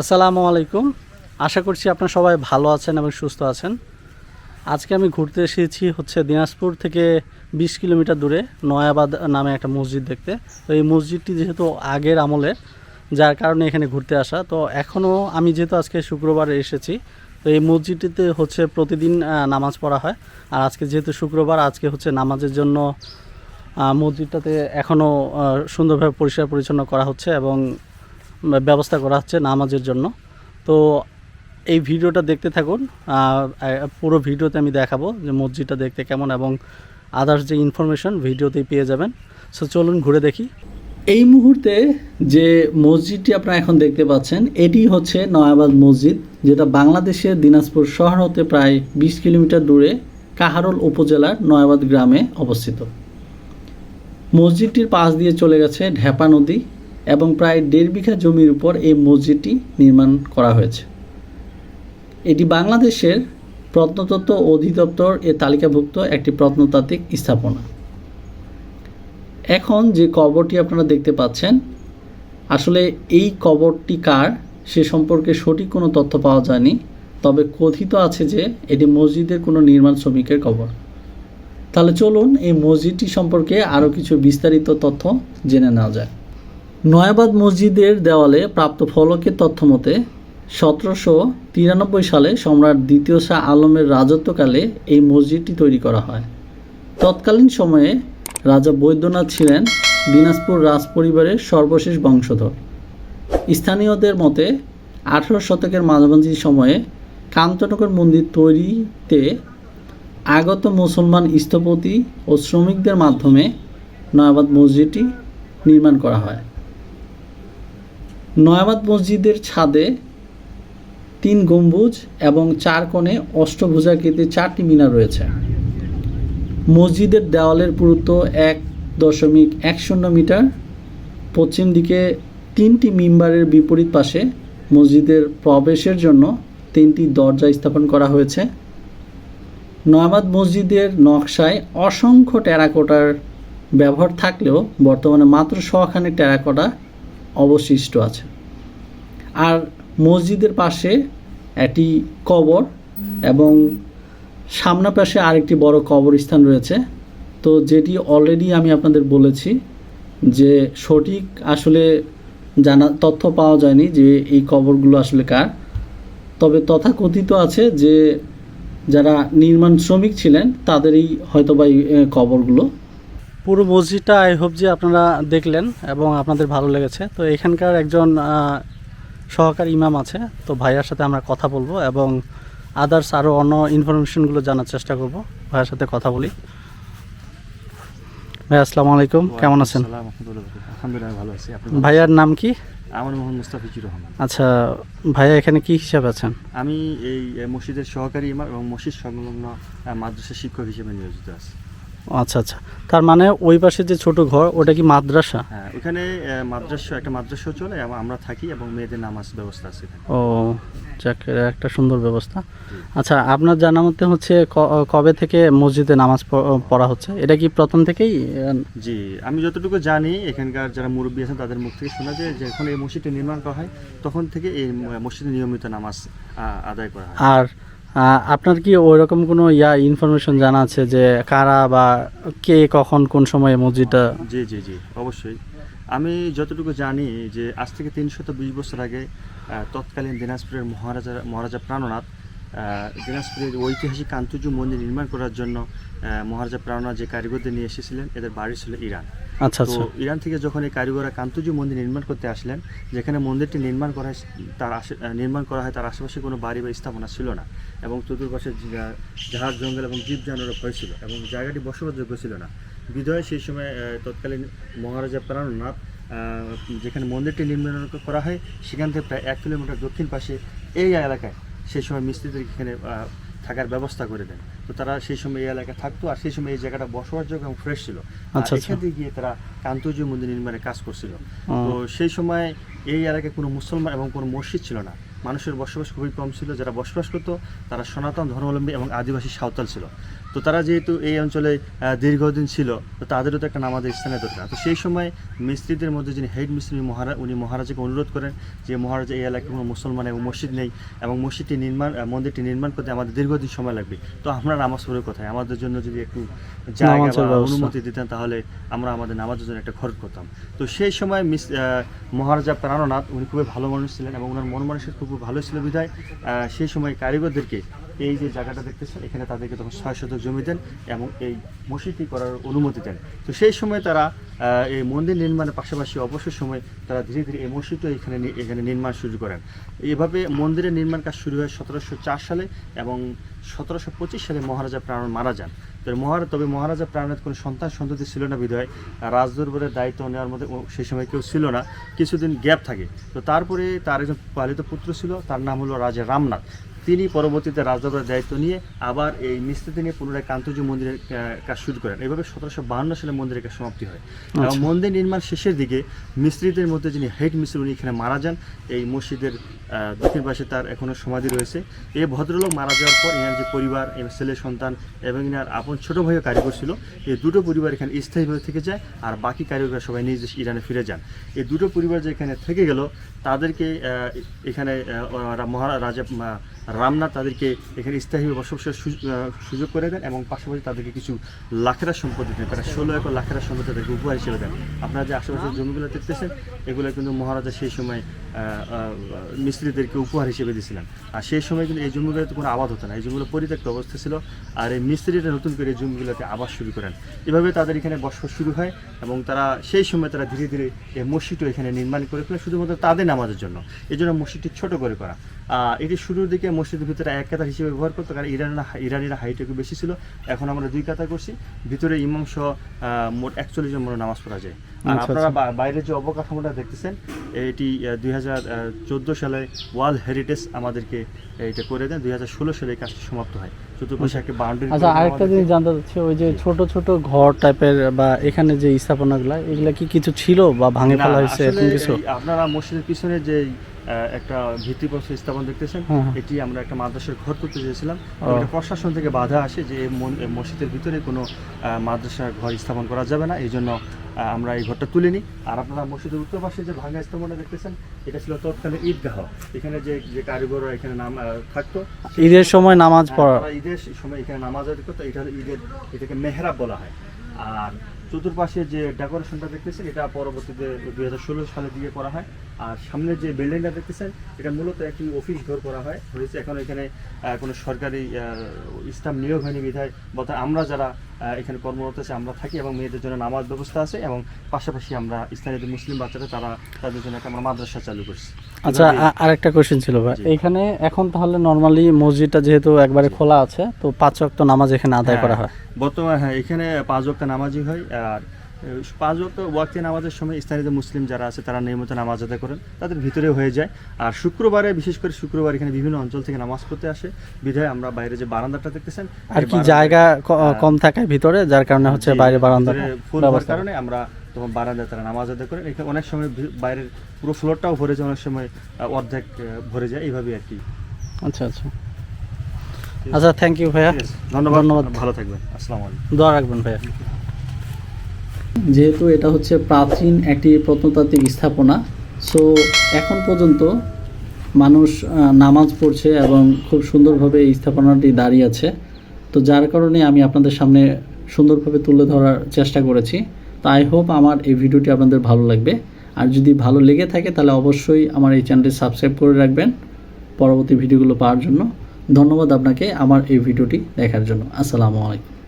আসসালামু আলাইকুম। আশা করছি আপনারা সবাই ভালো আছেন এবং সুস্থ আছেন। আজকে আমি ঘুরতে এসেছি হচ্ছে দিনাজপুর থেকে বিশ কিলোমিটার দূরে নয়াবাদ নামে একটা মসজিদ দেখতে। তো এই মসজিদটি যেহেতু আগের আমলের, যার কারণে এখানে ঘুরতে আসা। তো এখনও আমি যেহেতু আজকে শুক্রবার এসেছি, তো এই মসজিদটিতে হচ্ছে প্রতিদিন নামাজ পড়া হয়। আর আজকে যেহেতু শুক্রবার, আজকে হচ্ছে নামাজের জন্য মসজিদটাতে এখনও সুন্দরভাবে পরিষ্কার পরিচ্ছন্ন করা হচ্ছে এবং ব্যবস্থা করা হচ্ছে নামাজের জন্য। তো এই ভিডিওটা দেখতে থাকুন পুরো ভিডিওতে আমি দেখাবো যে মসজিদটা দেখতে কেমন এবং আদার্স যে ইনফরমেশন ভিডিওতেই পেয়ে যাবেন। সো চলুন ঘুরে দেখি। এই মুহূর্তে যে মসজিদটি আপনারা এখন দেখতে পাচ্ছেন, এটি হচ্ছে নয়াবাদ মসজিদ, যেটা বাংলাদেশের দিনাজপুর শহর হতে প্রায় বিশ কিলোমিটার দূরে কাহারোল উপজেলার নয়াবাদ গ্রামে অবস্থিত। মসজিদটির পাশ দিয়ে চলে গেছে ঢেপা নদী এবং প্রায় দেড় বিঘা জমির উপর এই মসজিদটি নির্মাণ করা হয়েছে। এটি বাংলাদেশের প্রত্নতত্ত্ব অধিদপ্তর এ তালিকাভুক্ত একটি প্রত্নতাত্ত্বিক স্থাপনা। এখন যে কবরটি আপনারা দেখতে পাচ্ছেন, আসলে এই কবরটি কার সে সম্পর্কে সঠিক কোনো তথ্য পাওয়া যায়নি, তবে কথিত আছে যে এটি মসজিদের কোনো নির্মাণ শ্রমিকের কবর। তাহলে চলুন এই মসজিদটি সম্পর্কে আরও কিছু বিস্তারিত তথ্য জেনে নেওয়া যায় নয়াবাদ মসজিদের দেওয়ালে প্রাপ্ত ফলকের তথ্য মতে সতেরোশো তিরানব্বই সালে সম্রাট দ্বিতীয় শাহ আলমের রাজত্বকালে এই মসজিদটি তৈরি করা হয়। তৎকালীন সময়ে রাজা বৈদ্যনাথ ছিলেন দিনাজপুর রাজ পরিবারের সর্বশেষ বংশধর। স্থানীয়দের মতে আঠেরো শতকের মাঝামাঝি সময়ে কান্তনগর মন্দির তৈরিতে আগত মুসলমান স্থপতি ও শ্রমিকদের মাধ্যমে নয়াবাদ মসজিদটি নির্মাণ করা হয়। নয়াবাদ মসজিদের ছাদে তিন গম্বুজ এবং চার কোণে অষ্টভুজাকৃতির চারটি মিনার রয়েছে। মসজিদের দেওয়ালের পুরুত্ব এক দশমিক এক শূন্য মিটার। পশ্চিম দিকে তিনটি মিম্বারের বিপরীত পাশে মসজিদের প্রবেশের জন্য তিনটি দরজা স্থাপন করা হয়েছে। নয়াবাদ মসজিদের নকশায় অসংখ্য টেরাকোটার ব্যবহার থাকলেও বর্তমানে মাত্র শখানেক টেরাকোটা অবশিষ্ট আছে। আর মসজিদের পাশে একটি কবর এবং সামনা পাশে আরেকটি বড় কবরস্থান রয়েছে। তো যেটি অলরেডি আমি আপনাদের বলেছি যে সঠিক আসলে জানা, তথ্য পাওয়া যায়নি যে এই কবরগুলো আসলে কার। তবে তথাকথিত আছে যে যারা নির্মাণ শ্রমিক ছিলেন, তাদেরই হয়তো বা এই কবরগুলো পুরো মসজিদটা আই হোপ যে আপনারা দেখলেন এবং আপনাদের ভালো লেগেছে। তো এখানকার একজন সহকারী ইমাম আছে। তো ভাইয়ার সাথে আমরা কথা বলব এবং আদার্স আরও অন্য ইনফরমেশনগুলো জানার চেষ্টা করব। ভাইয়ার সাথে কথা বলি। ভাই আসসালামু আলাইকুম। কেমন আছেন? আলহামদুলিল্লাহ ভালো আছি। ভাইয়ার নাম কি? আমার মোহাম্মদ মুস্তাফিজুর রহমান। আচ্ছা ভাইয়া এখানে কি হিসাবে আছেন? আমি এই মসজিদের সহকারী ইমাম এবং মসজিদ সংলগ্ন মাদ্রাসা শিক্ষক হিসেবে নিয়োজিত আছি। আচ্ছা আচ্ছা। তার মানে ওই পাশে যে ছোট ঘর ওটা কি মাদ্রাসা? হ্যাঁ ওখানে মাদ্রাসা একটা মাদ্রাসাও চলে এবং আমরা থাকি এবং মেয়েদের নামাজ ব্যবস্থা আছে ও যাক একটা সুন্দর ব্যবস্থা। আচ্ছা আপনার জানা মতে হচ্ছে কবে থেকে মসজিদে নামাজ পড়া হচ্ছে? এটা কি প্রথম থেকেই? জি আমি যতটুকু জানি এখানকার যারা মুরব্বী আছেন তাদের মুখ থেকে শোনা যায় যখন এই মসজিদটি নির্মাণ করা হয় তখন থেকে এই মসজিদে নিয়মিত নামাজ আদায় করা হয়। আর আপনার কি ওইরকম কোনো ইয়া ইনফরমেশন জানা আছে যে কারা বা কে কখন কোন সময়ে মসজিদটা জি জি জি, অবশ্যই। আমি যতটুকু জানি যে আজ থেকে তিনশত বিশ বছর আগে তৎকালীন দিনাজপুরের মহারাজা মহারাজা প্রাণনাথ দিনাজপুরের ঐতিহাসিক কান্তুজু মন্দির নির্মাণ করার জন্য মহারাজা প্রাণনাথ যে কারিগরদের নিয়ে এসেছিলেন, এদের বাড়ি ছিল ইরান। আচ্ছা তো আচ্ছা। ইরান থেকে যখন এই কারিগররা কান্তুজু মন্দির নির্মাণ করতে আসলেন যেখানে মন্দিরটি নির্মাণ করা হয় তার আশে নির্মাণ করা হয় তার আশেপাশে কোনো বাড়ি বা স্থাপনা ছিল না এবং চতুর্পাশে ঝাড় জঙ্গল এবং জীব জানোয়ারের ভয় ছিল এবং জায়গাটি বসবাসযোগ্য ছিল না। বিধয় সেই সময় তৎকালীন মহারাজা প্রাণনাথ যেখানে মন্দিরটি নির্মাণ করা হয় সেখান থেকে প্রায় এক কিলোমিটার দক্ষিণ পাশে এই এলাকায় সেই সময় মিস্ত্রিদের এখানে থাকার ব্যবস্থা করে দেন। তো তারা সেই সময় এই এলাকায় থাকতো আর সেই সময় এই জায়গাটা বসবাসযোগ্য এবং ফ্রেশ ছিল। আচ্ছা, আচ্ছা। গিয়ে তারা কান্তজি মন্দির নির্মাণের কাজ করছিল। তো সেই সময় এই এলাকায় কোনো মুসলমান এবং কোনো মসজিদ ছিল না। মানুষের বসবাস খুবই কম ছিল যারা বসবাস করতো তারা সনাতন ধর্মাবলম্বী এবং আদিবাসী সাঁওতাল ছিল। তো তারা যেহেতু এই অঞ্চলে দীর্ঘদিন ছিল তো তাদেরও তো একটা নামাজের স্থানের দরকার। তো সেই সময় মিস্ত্রিদের মধ্যে যিনি হেড মিস্ত্রি মহারাজ উনি মহারাজাকে অনুরোধ করেন যে মহারাজা এই এলাকায় কোনো মুসলমান এবং মসজিদ নেই এবং মসজিদটি নির্মাণ মন্দিরটি নির্মাণ করতে আমাদের দীর্ঘদিন সময় লাগবে। তো আমরা নামাজ পড়ে কোথায় আমাদের জন্য যদি একটু জায়গা বা অনুমতি দিতেন তাহলে আমরা আমাদের নামাজের জন্য একটা খরচ করতাম। তো সেই সময় মিস মহারাজা প্রাণনাথ উনি খুবই ভালো মানুষ ছিলেন এবং ওনার মন মানুষের খুব ভালো ছিল বিধায় আহ, সেই সময় কারিগরদেরকে এই যে জায়গাটা দেখতেছেন, এখানে তাদেরকে তখন ছয় শতক জমি দেন এবং এই মসজিদটি করার অনুমতি দেন। তো সেই সময় তারা এই মন্দির নির্মাণের পাশাপাশি অবসর সময় তারা ধীরে ধীরে এই মসজিদও এখানে এখানে নির্মাণ শুরু করেন। এইভাবে মন্দিরের নির্মাণ কাজ শুরু হয় সতেরোশো চার সালে এবং সতেরোশো পঁচিশ সালে মহারাজা প্রাণ মারা যান। তো মহারাজ তবে মহারাজা প্রাণের কোনো সন্তান সন্ততি ছিল না বিধায়, রাজদরবারের দায়িত্ব নেওয়ার মধ্যে সেই সময় কেউ ছিল না। কিছুদিন গ্যাপ থাকে। তো তারপরে তার একজন পালিত পুত্র ছিল, তার নাম হলো রাজা রামনাথ। তিনি পরবর্তীতে রাজদরবারের দায়িত্ব নিয়ে আবার এই মিস্ত্রিতে নিয়ে পুনরায় কান্তজি মন্দিরের কাজ শুরু করেন। এইভাবে সতেরোশো বাহান্ন সালে মন্দিরের কাজ সমাপ্তি হয়। এবং মন্দির নির্মাণ শেষের দিকে মিস্ত্রিদের মধ্যে যিনি হেড মিস্ত্রি উনি এখানে মারা যান। এই মসজিদের দক্ষিণ পাশে তার এখনও সমাধি রয়েছে। এই ভদ্রলোক মারা যাওয়ার পর এনার যে পরিবার এনার ছেলে সন্তান এবং এনার আপন ছোট ভাইও কারিগর ছিল এই দুটো পরিবার এখানে স্থায়ীভাবে থেকে যায় আর বাকি কারিগররা সবাই নিজ দেশ ইরানে ফিরে যান। এই দুটো পরিবার যে এখানে থেকে গেল তাদেরকে এখানে মহারাজা রামনাথ তাদেরকে এখানে স্থায়ীভাবে বসবাসের সুযোগ করে দেন এবং পাশাপাশি তাদেরকে কিছু লাখেরা সম্পত্তি দেন প্রায় ষোলো একর লাখেরা সম্পত্তি তাদেরকে উপহার হিসেবে দেন। আপনারা যে আশেপাশের জমিগুলো দেখতেছেন, এগুলো কিন্তু মহারাজা সেই সময় মিস্ত্রিদেরকে উপহার হিসেবে দিয়েছিলেন। আর সেই সময় কিন্তু এই জমিগুলোতে কোনো আবাদ হতো না। এই জমিগুলো পরিত্যক্ত অবস্থা ছিল আর এই মিস্ত্রিরা নতুন করে জমিগুলোতে আবাদ শুরু করেন। এভাবে তাদের এখানে বসবাস শুরু হয় এবং তারা সেই সময় তারা ধীরে ধীরে এই মসজিদও এখানে নির্মাণ করে ফেলে, শুধুমাত্র তাদের নামাজের জন্য। এই জন্য মসজিদটি ছোট করে করা। এটি শুরুর দিকে মসজিদের ভিতরে এক কাতার হিসেবে ব্যবহার করতো কারণ ইরানিরা ইরানিরা হাইট একটু বেশি ছিল। এখন আমরা দুই কাতার করছি। ভিতরে ইমাম সহ মোট একচল্লিশ জন মতো নামাজ পড়া যায়। আর আচ্ছা, আপনারা বা- বাইরের যে অবকাঠামোটা দেখতেছেন এটি দুই হাজার চোদ্দ সালে ওয়ার্ল্ড হেরিটেজ আমাদেরকে এটা করে দেন। দুই হাজার ষোলো সালে এই কাজটি সমাপ্ত হয়। চতুর্পাশে একটা বাউন্ডারি আচ্ছা আরেকটা জিনিস জানতে চাচ্ছি ওই যে ছোট ছোট ঘর টাইপের বা এখানে যে স্থাপনাগুলো এগুলা কি কিছু ছিল বা ভাঙে ফেলা হয়েছে এরকম কিছু? আপনারা মসজিদের পিছনে যে একটা ভিত্তিপ্রস্তর স্থাপন দেখতেছেন। হ্যাঁ, হ্যাঁ। এটি আমরা একটা মাদ্রাসার ঘর করতে চেয়েছিলাম। প্রশাসন থেকে বাধা আসে যে মসজিদের ভিতরে কোনো মাদ্রাসার ঘর স্থাপন করা যাবে না। এই জন্য আমরা এই ঘরটা তুলে নিই আর আপনারা মসজিদের উত্তর পাশে যে ভাঙা স্থাপনটা দেখতেছেন এটা ছিল তৎকালীন ঈদগাহ। এখানে যে যে কারিগররা এখানে নাম থাকতো ঈদের সময় নামাজ পড়া। ঈদের সময় এখানে নামাজ আদায় করতো। এটা ঈদের এটাকে মেহরাব বলা হয়। আর চতুর্পাশে যে ডেকোরেশনটা দেখতেছেন এটা পরবর্তীতে দুই হাজার ষোলো সালের দিকে করা হয়। আর সামনে যে বিল্ডিংটা দেখতেছেন এটা মূলত একটি অফিস ঘর করা হয়। হয়েছে এখন এখানে কোনো সরকারি স্টাফ নিয়োগ হয়নি বিধায়। বলতে আমরা যারা এখানে কর্মরত আছে আমরা থাকি এবং মেয়েদের জন্য নামাজ ব্যবস্থা আছে এবং পাশাপাশি আমরা স্থানীয় মুসলিম বাচ্চারা তারা তাদের জন্য একটা আমরা মাদ্রাসা চালু করছি। আচ্ছা এভাবেই- আ- আরেকটা কোশ্চেন ছিল ভাই। এখানে এখন তাহলে নর্মালি মসজিদটা যেহেতু একবারে খোলা আছে তো পাঁচ ওয়াক্ত নামাজ এখানে আদায় করা হয়। বর্তমানে হ্যাঁ এখানে পাঁচ ওয়াক্ত নামাজই হয় আর পাঁচ ওয়াক্ত ওয়াক্তে নামাজের সময় স্থানীয় মুসলিম যারা আছে তারা নিয়মিত নামাজ আদায় করেন। তাদের ভিতরে হয়ে যায়। আর শুক্রবারে বিশেষ করে শুক্রবার এখানে বিভিন্ন অঞ্চল থেকে নামাজ পড়তে আসে। বিধায় আমরা বাইরে যে বারান্দাটা দেখতেছেন আর কি জায়গা। কম থাকায় ভিতরে যার কারণে হচ্ছে বাইরে বারান্দা ফুল হওয়ার কারণে আমরা তখন বারান্দায় তারা নামাজ আদায় করেন। এখানে অনেক সময় বাইরের পুরো ফ্লোরটাও ভরে যায় অনেক সময় অর্ধেক ভরে যায়। এইভাবে আর কি। আচ্ছা আচ্ছা। আচ্ছা থ্যাংক ইউ ভাইয়া। ধন্যবাদ। ধন্যবাদ। ভালো থাকবেন। আসসালামু আলাইকুম। দোয়া রাখবেন ভাইয়া। যেহেতু এটা হচ্ছে প্রাচীন একটি প্রত্নতাত্ত্বিক স্থাপনা সো এখন পর্যন্ত মানুষ নামাজ পড়ছে এবং খুব সুন্দরভাবে এই স্থাপনাটি দাঁড়িয়ে আছে। তো যার কারণে আমি আপনাদের সামনে সুন্দরভাবে তুলে ধরার চেষ্টা করেছি। তো আই হোপ আমার এই ভিডিওটি আপনাদের ভালো লাগবে। আর যদি ভালো লেগে থাকে তাহলে অবশ্যই আমার এই চ্যানেলটি সাবস্ক্রাইব করে রাখবেন পরবর্তী ভিডিওগুলো পাওয়ার জন্য। ধন্যবাদ আপনাকে আমার এই ভিডিওটি দেখার জন্য। আসসালামু আলাইকুম।